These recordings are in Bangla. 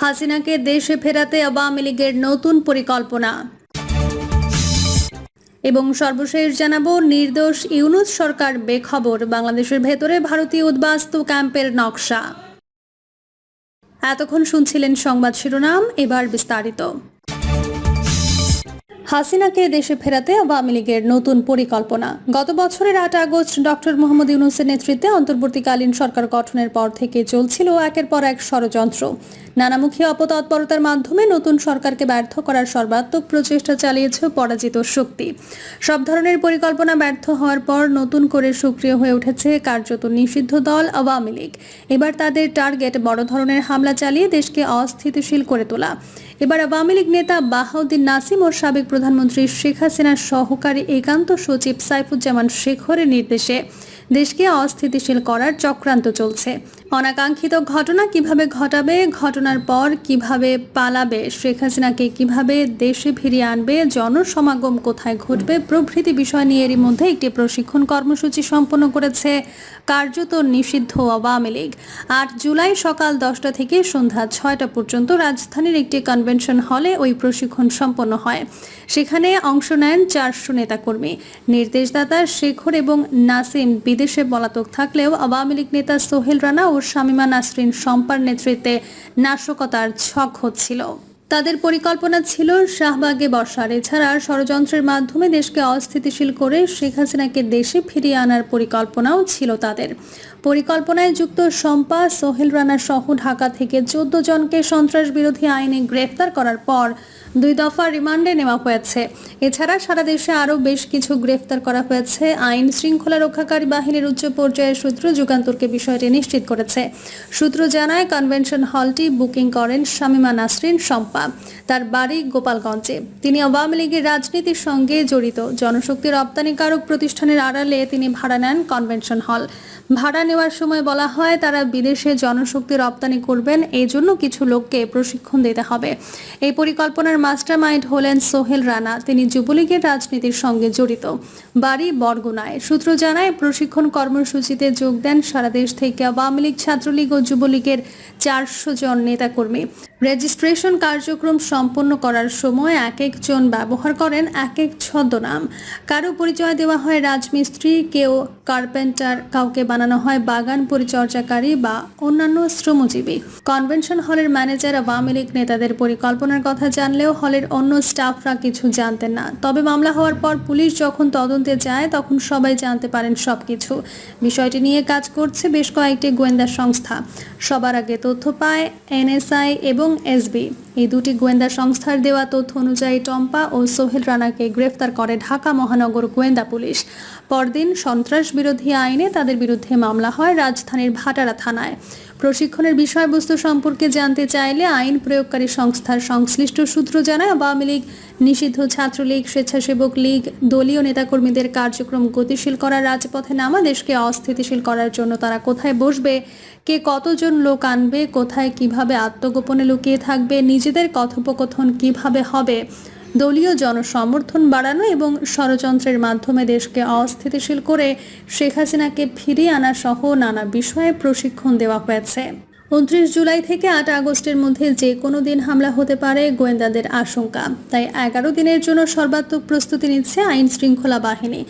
হাসিনাকে দেশে ফেরাতে আওয়ামী লীগের নতুন পরিকল্পনা। এবং সর্বশেষ জানাব, নির্দোষ ইউনুস সরকার বেখবর, বাংলাদেশের ভেতরে ভারতীয় উদ্বাস্তু ক্যাম্পের নকশা। এতক্ষণ শুনছিলেন সংবাদ শিরোনাম, এবার বিস্তারিত। হাসিনাকে দেশে ফেরাতে আওয়ামী লীগের নতুন পরিকল্পনা। গত বছরের আট আগস্ট ডক্টর মোহাম্মদ ইউনুসের নেতৃত্বে অন্তর্বর্তীকালীন সরকার গঠনের পর থেকে চলছিল একের পর এক ষড়যন্ত্র। নানামুখী অপতৎপরতার মাধ্যমে নতুন সরকারকে ব্যর্থ করার সর্বাত্মক প্রচেষ্টা চালিয়েছে পরাজিত শক্তি। সব ধরনের পরিকল্পনা ব্যর্থ হওয়ার পর নতুন করে সক্রিয় হয়ে উঠেছে কার্যত নিষিদ্ধ দল আওয়ামী লীগ। এবার তাদের টার্গেট বড় ধরনের হামলা চালিয়ে দেশকে অস্থিতিশীল করে তোলা। এবার আওয়ামী লীগ নেতা বাহাউদ্দিন নাসিম ও সাবেক প্রধানমন্ত্রী শেখ হাসিনার সহকারী একান্ত সচিব সাইফুজ্জামান শেখরের নির্দেশে দেশকে অস্থিতিশীল করার চক্রান্ত চলছে। অনাকাঙ্ক্ষিত ঘটনা কীভাবে ঘটাবে, ঘটনার পর কীভাবে পালাবে, শেখ হাসিনাকে কীভাবে দেশে ফিরিয়ে আনবে, জনসমাগম কোথায় ঘটবে, প্রভৃতি বিষয় নিয়ে এরই মধ্যে একটি প্রশিক্ষণ কর্মসূচি সম্পন্ন করেছে কার্যত নিষিদ্ধ আওয়ামী লীগ। আট জুলাই সকাল দশটা থেকে সন্ধ্যা ছয়টা পর্যন্ত রাজধানীর একটি কনভেনশন হলে ওই প্রশিক্ষণ সম্পন্ন হয়। সেখানে অংশ নেন চারশো নেতাকর্মী। নির্দেশদাতা শেখর এবং নাসিম বিদেশে পলাতক থাকলেও আওয়ামী লীগ নেতা সোহেল রানা ও শামিমা নাসরিন শম্পার নেতৃত্বে নাশকতার ছক হচ্ছিল। তাদের পরিকল্পনা ছিল শাহবাগে বসার। এছাড়া ষড়যন্ত্রের মাধ্যমে দেশকে অস্থিতিশীল করে শেখ হাসিনাকে দেশে ফিরিয়ে আনার পরিকল্পনাও ছিল তাদের। পরিকল্পনায় যুক্ত শম্পা, সোহেল রানা সহ ঢাকা থেকে চোদ্দ জনকে সন্ত্রাস বিরোধী আইনে গ্রেফতার করার পর দুই দফা রিমান্ডে নেওয়া হয়েছে। এছাড়া সারা দেশে আরও বেশ কিছু গ্রেফতার করা হয়েছে। আইন শৃঙ্খলা রক্ষাকারী বাহিনীর উচ্চ পর্যায়ের সূত্র যুগান্তরকে বিষয়টি নিশ্চিত করেছে। সূত্র জানায়, কনভেনশন হলটি বুকিং করেন শামিমা নাসরিন শম্পা। তার বাড়ি গোপালগঞ্জে। তিনি আওয়ামী লীগের রাজনীতির সঙ্গে জড়িত। জনশক্তি রপ্তানিকারক প্রতিষ্ঠানের আড়ালে তিনি ভাড়া নেন কনভেনশন হল। ভাড়া নেওয়ার সময় বলা হয়, তারা বিদেশে জনশক্তি রপ্তানি করবেন এই জন্য কিছু লোককে প্রশিক্ষণ দিতে হবে। এই পরিকল্পনার মাস্টার মাইন্ড হলেন সোহেল রানা। তিনি যুবলীগের রাজনীতির সঙ্গে জড়িত। বাড়ি বরগুনায়। সূত্র জানায়, প্রশিক্ষণ কর্মসূচিতে যোগ দেন সারা দেশ থেকে আওয়ামী লীগ, ছাত্রলীগ ও যুবলীগের চারশো জন নেতাকর্মী। রেজিস্ট্রেশন কার্যক্রম সম্পন্ন করার সময় এক একজন ব্যবহার করেন এক এক ছদ্মনাম। কারও পরিচয় দেওয়া হয় রাজমিস্ত্রি, কেউ কার্পেন্টার, কাউকে বানানো হয় বাগান পরিচর্যাকারী বা অন্যান্য শ্রমজীবী। কনভেনশন হলের ম্যানেজার আওয়ামী লীগ নেতাদের পরিকল্পনার কথা জানলেও হলের অন্য স্টাফরা কিছু জানতেন না। তবে মামলা হওয়ার পর পুলিশ যখন তদন্তে যায়, তখন সবাই জানতে পারেন সবকিছু। বিষয়টি নিয়ে কাজ করছে বেশ কয়েকটি গোয়েন্দা সংস্থা। সবার আগে তথ্য পায় এনএসআই এবং এসবি এই দুটি গোয়েন্দা সংস্থার দেওয়া তথ্য অনুযায়ী টম্পা ও সোহেল রানাকে গ্রেফতার করে ঢাকা মহানগর গোয়েন্দা পুলিশ। পরদিন সন্ত্রাস বিরোধী আইনে তাদের বিরুদ্ধে মামলা হয় রাজধানীর ভাটারা থানায়। প্রশিক্ষণের বিষয়বস্তু সম্পর্কে জানতে চাইলে আইন প্রয়োগকারী সংস্থার সংশ্লিষ্ট সূত্র জানায়, আওয়ামী লীগ, নিষিদ্ধ ছাত্রলীগ, স্বেচ্ছাসেবক লীগ, দলীয় নেতাকর্মীদের কার্যক্রম গতিশীল করার রাজপথে নামা দেশকে অস্থিতিশীল করার জন্য তারা কোথায় বসবে, কে কতজন লোক আনবে, কোথায় কীভাবে আত্মগোপনে লুকিয়ে থাকবে, নিজেদের কথোপকথন কীভাবে হবে দলীয় জনসমর্থন বাড়ানো এবং ষড়যন্ত্রের মাধ্যমে দেশকে অস্থিতিশীল করে শেখ হাসিনাকে ফিরিয়ে আনা সহ নানা বিষয়ে প্রশিক্ষণ দেওয়া হয়েছে। উনত্রিশ জুলাই থেকে আট আগস্টের মধ্যে যে কোনো দিন হামলা হতে পারে গোয়েন্দাদের আশঙ্কা। তাই এগারো দিনের জন্য সর্বাত্মক প্রস্তুতি নিচ্ছে আইন শৃঙ্খলা বাহিনী।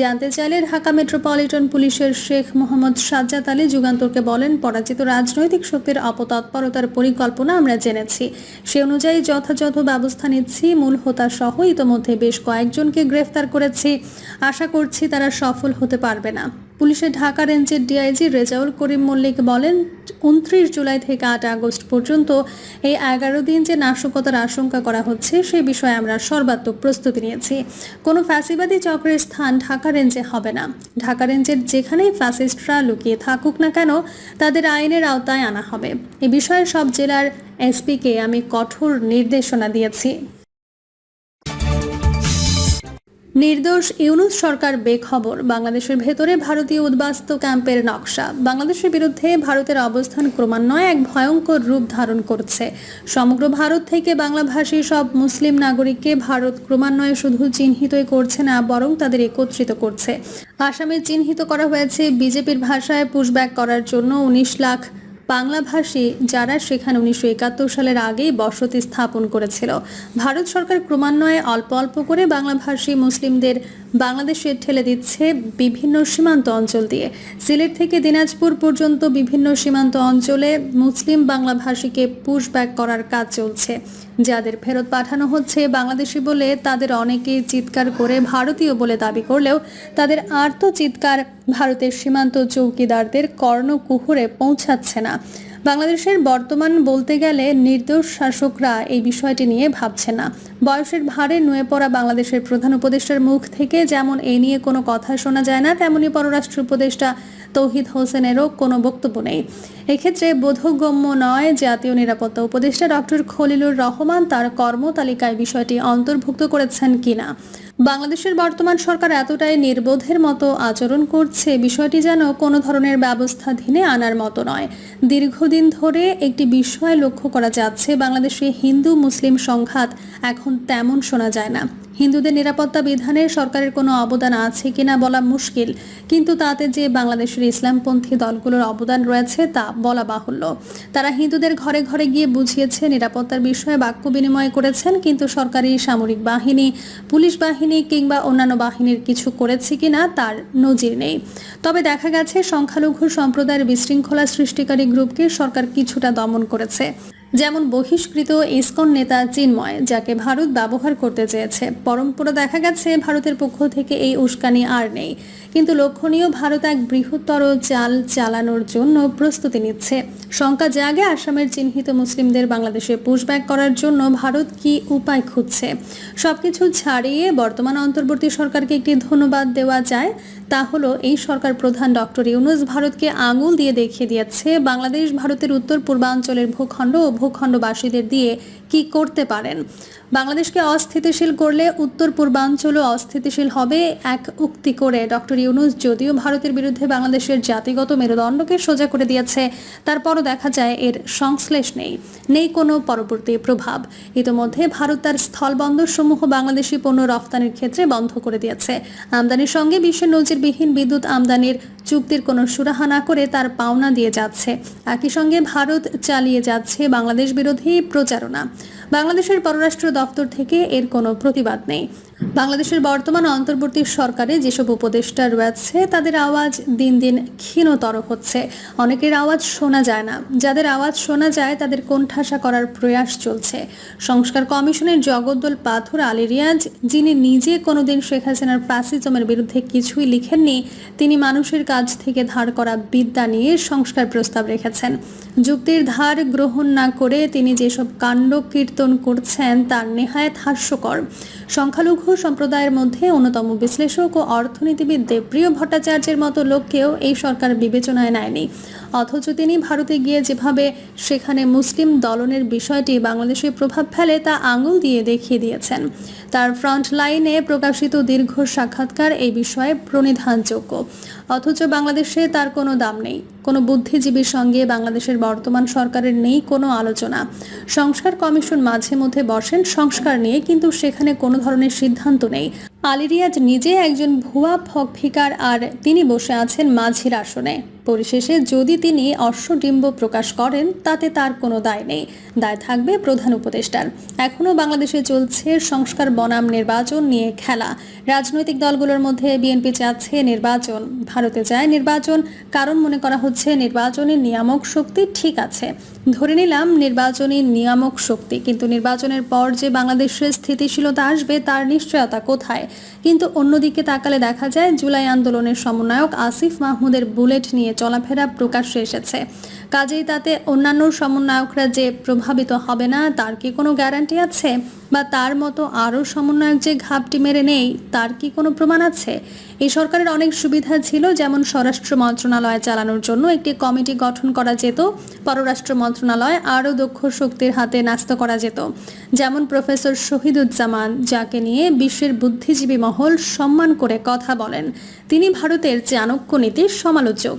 জানতে চাইলে ঢাকা মেট্রোপলিটন পুলিশের শেখ মোহাম্মদ সাজ্জাদ আলী যুগান্তরকে বলেন, পরাজিত রাজনৈতিক শক্তির অপতৎপরতার পরিকল্পনা আমরা জেনেছি। সে অনুযায়ী যথাযথ ব্যবস্থা নিচ্ছি, মূল হোতা সহ ইতোমধ্যে বেশ কয়েকজনকে গ্রেফতার করেছি। আশা করছি তারা সফল হতে পারবে না। পুলিশের ঢাকা রেঞ্জের ডিআইজি রেজাউল করিম মল্লিক বলেন, উনত্রিশ জুলাই থেকে আট আগস্ট পর্যন্ত এই এগারো দিন যে নাশকতার আশঙ্কা করা হচ্ছে, সে বিষয়ে আমরা সর্বাত্মক প্রস্তুতি নিয়েছি। কোনো ফ্যাসিবাদী চক্রের স্থান ঢাকা রেঞ্জে হবে না। ঢাকা রেঞ্জের যেখানেই ফ্যাসিস্টরা লুকিয়ে থাকুক না কেন, তাদের আইনের আওতায় আনা হবে। এ বিষয়ে সব জেলার এসপিকে আমি কঠোর নির্দেশনা দিয়েছি। নির্দোষ ইউনুস সরকার বেখবর। বাংলাদেশের ভেতরে ভারতীয় উদ্বাস্তু ক্যাম্পের নকশা। বাংলাদেশের বিরুদ্ধে ভারতের অবস্থান ক্রমান্বয়ে এক ভয়ঙ্কর রূপ ধারণ করছে। সমগ্র ভারত থেকে বাংলাভাষী সব মুসলিম নাগরিককে ভারত ক্রমান্বয়ে শুধু চিহ্নিতই করছে না, বরং তাদের একত্রিত করছে। আসামে চিহ্নিত করা হয়েছে বিজেপির ভাষায় পুশব্যাক করার জন্য উনিশ লাখ বাংলাভাষী যারা সেখানে উনিশশো একাত্তর সালের আগেই বসতি স্থাপন করেছিল। ভারত সরকার ক্রমান্বয়ে অল্প অল্প করে বাংলাভাষী মুসলিমদের বাংলাদেশে ঠেলে দিচ্ছে বিভিন্ন সীমান্ত অঞ্চল দিয়ে। সিলেট থেকে দিনাজপুর পর্যন্ত বিভিন্ন সীমান্ত অঞ্চলে মুসলিম বাংলাভাষীকে পুশব্যাক করার কাজ চলছে। যাদের ফেরত পাঠানো হচ্ছে বাংলাদেশি বলে তাদের অনেকেই চিৎকার করে ভারতীয় বলে দাবি করলেও তাদের আর্ত চিৎকার ভারতের সীমান্ত চৌকিদারদের কর্ণকুহুরে পৌঁছাচ্ছে না। বাংলাদেশের বর্তমান বলতে গেলে নির্দোষ শাসকরা এই বিষয়টি নিয়ে ভাবছে না। বয়সের ভারে নুয়ে পড়া বাংলাদেশের প্রধান উপদেষ্টার মুখ থেকে যেমন এ নিয়ে কোনো কথা শোনা যায় না, তেমনি পররাষ্ট্র উপদেষ্টা তৌহিদ হোসেনেরও কোনো বক্তব্য নেই। এক্ষেত্রে বোধগম্য নয় জাতীয় নিরাপত্তা উপদেষ্টা ডক্টর খলিলুর রহমান তার কর্মতালিকায় বিষয়টি অন্তর্ভুক্ত করেছেন কিনা। বাংলাদেশের বর্তমান সরকার এতটাই নির্বোধের মতো আচরণ করছে, বিষয়টি যেন কোনো ধরনের ব্যবস্থাধীনে আনার মতো নয়। দীর্ঘদিন ধরে একটি বিষয় লক্ষ্য করা যাচ্ছে, বাংলাদেশে হিন্দু মুসলিম সংঘাত এখন তেমন শোনা যায় না। হিন্দুদের নিরাপত্তা বিধানে সরকারের কোনো অবদান আছে কিনা বলা মুশকিল, কিন্তু তাতে যে বাংলাদেশের ইসলামপন্থী দলগুলোর অবদান রয়েছে তা বলা বাহুল্য। তারা হিন্দুদের ঘরে ঘরে গিয়ে বুঝিয়েছে, নিরাপত্তার বিষয়ে বাক্য বিনিময় করেছেন, কিন্তু সরকারি সামরিক বাহিনী, পুলিশ বাহিনী কিংবা অন্যান্য বাহিনীর কিছু করেছে কিনা তার নজির নেই। তবে দেখা গেছে, সংখ্যালঘু সম্প্রদায়ের বিশৃঙ্খলা সৃষ্টিকারী গ্রুপকে সরকার কিছুটা দমন করেছে। যেমন বহিষ্কৃত ইসকন নেতা চিন্ময়, যাকে ভারত ব্যবহার করতে চেয়েছে। পরম্পরা দেখা গেছে, ভারতের পক্ষ থেকে এই উস্কানি আর নেই। কিন্তু লক্ষণীয়, ভারত এক বৃহত্তর চাল চালানোর জন্য প্রস্তুতি নিচ্ছে। শঙ্কা জাগে আসামের চিহ্নিত মুসলিমদের বাংলাদেশে পুশব্যাক করার জন্য ভারত কি উপায় খুঁজছে? সবকিছু ছাড়িয়ে বর্তমান অন্তর্বর্তী সরকারকে একটি ধন্যবাদ দেওয়া যায়, তা হলো এই সরকার প্রধান ডক্টর ইউনুস ভারতকে আঙুল দিয়ে দেখিয়ে দিয়েছে, বাংলাদেশ ভারতের উত্তর পূর্বাঞ্চলের ভূখণ্ড ও ভূখণ্ডবাসীদের দিয়ে কি করতে পারেন? বাংলাদেশকে অস্থিতিশীল করলে উত্তর পূর্বাঞ্চলও অস্থিতিশীল হবে এক উক্তি করে ডক্টর ইউনুস, যদিও ভারতের বিরুদ্ধে বাংলাদেশের জাতিগত মেরুদণ্ডকে সোজা করে দিয়েছে, তারপরও দেখা যায় এর সংশ্লেষ নেই নেই কোনো পরবর্তী প্রভাব। ইতোমধ্যে ভারত তার স্থলবন্দর সমূহ বাংলাদেশি পণ্য রফতানির ক্ষেত্রে বন্ধ করে দিয়েছে। আমদানির সঙ্গে বিশ্বের নজিরবিহীন বিদ্যুৎ আমদানির চুক্তির কোনো সুরাহা না করে তার পাওনা দিয়ে যাচ্ছে। একই সঙ্গে ভারত চালিয়ে যাচ্ছে বাংলাদেশ বিরোধী প্রচারণা। বাংলাদেশের পররাষ্ট্র দপ্তর থেকে এর কোনো প্রতিবাদ নেই। বাংলাদেশের বর্তমান অন্তর্বর্তী সরকারে যেসব উপদেষ্টা রয়েছে, তাদের আওয়াজ দিন দিন ক্ষীণতর হচ্ছে। অনেকের আওয়াজ শোনা যায় না। যাদের আওয়াজ শোনা যায়, তাদের কোণঠাসা করার প্রয়াস চলছে। সংস্কার কমিশনের জগদ্দল পাথর আলী রিয়াজ, যিনি নিজে কোনোদিন শেখ হাসিনার ফ্যাসিজমের বিরুদ্ধে কিছুই লিখেননি, তিনি মানুষের কাছ থেকে ধার করা বিদ্যা নিয়ে সংস্কার প্রস্তাব রেখেছেন। যুক্তির ধার গ্রহণ না করে তিনি যেসব কাণ্ড কীর্তন করছেন, তার নেহায়াত হাস্যকর। সংখ্যালঘু সম্প্রদায়ের মধ্যে অন্যতম বিশ্লেষক ও অর্থনীতিবিদ দেবপ্রিয় ভট্টাচার্যের মতো লোককেও এই সরকার বিবেচনায় নেয়নি। অথচ তিনি ভারতে গিয়ে যেভাবে সেখানে মুসলিম দলনের বিষয়টি বাংলাদেশে প্রভাব ফেলে তা আঙুল দিয়ে দেখিয়ে দিয়েছেন। তার ফ্রন্ট লাইনে প্রকাশিত দীর্ঘ সাক্ষাৎকার এই বিষয়ে প্রণিধানযোগ্য। অথচ বাংলাদেশে তার কোনো দাম নেই। কোনো বুদ্ধিজীবীর সঙ্গে বাংলাদেশের বর্তমান সরকারের নেই কোনো আলোচনা। সংস্কার কমিশন মাঝে মধ্যে বসেন, সংস্কার নিয়ে কিন্তু সেখানে কোনো ধরনের সিদ্ধান্ত নেই। আলিরিয়াজ নিজে একজন ভুয়া ফকফিকার আর তিনি বসে আছেন মাঝির আসনে। পরিশেষে যদি তিনি অশ্বডিম্ব প্রকাশ করেন, তাতে তার কোনো দায় নেই। দায় থাকবে প্রধান উপদেষ্টার। এখনও বাংলাদেশে চলছে সংস্কার বনাম নির্বাচন নিয়ে খেলা। রাজনৈতিক দলগুলোর মধ্যে বিএনপি চাচ্ছে নির্বাচন। ভারতে চায় নির্বাচন। কারণ মনে করা হচ্ছে নির্বাচনের নিয়ামক শক্তি ঠিক আছে। ধরে নিলাম নির্বাচনী নিয়ামক শক্তি। কিন্তু নির্বাচনের পর যে বাংলাদেশের স্থিতিশীলতা আসবে, তার নিশ্চয়তা কোথায়? কিন্তু অন্যদিকে তাকালে দেখা যায় জুলাই আন্দোলনের সমন্বয়ক আসিফ মাহমুদের বুলেট নিয়ে চলাফেরা প্রকাশ্যে এসেছে। কাজেই তাতে অন্যান্য সমন্বয়করা যে প্রভাবিত হবে না, তার কি কোনো গ্যারান্টি আছে? বা তার মতো আরও সমন্বয়ক যে ঘাপটি মেরে নেই, তার কি কোনো প্রমাণ আছে? এই সরকারের অনেক সুবিধা ছিল, যেমন স্বরাষ্ট্র মন্ত্রণালয় চালানোর জন্য একটি কমিটি গঠন করা যেত, পররাষ্ট্র মন্ত্রণালয় আরও দক্ষ শক্তির হাতে ন্যস্ত করা যেত। যেমন প্রফেসর শহীদুজ্জামান, যাকে নিয়ে বিশ্বের বুদ্ধিজীবী মহল সম্মান করে কথা বলেন। তিনি ভারতের চাণক্য নীতির সমালোচক।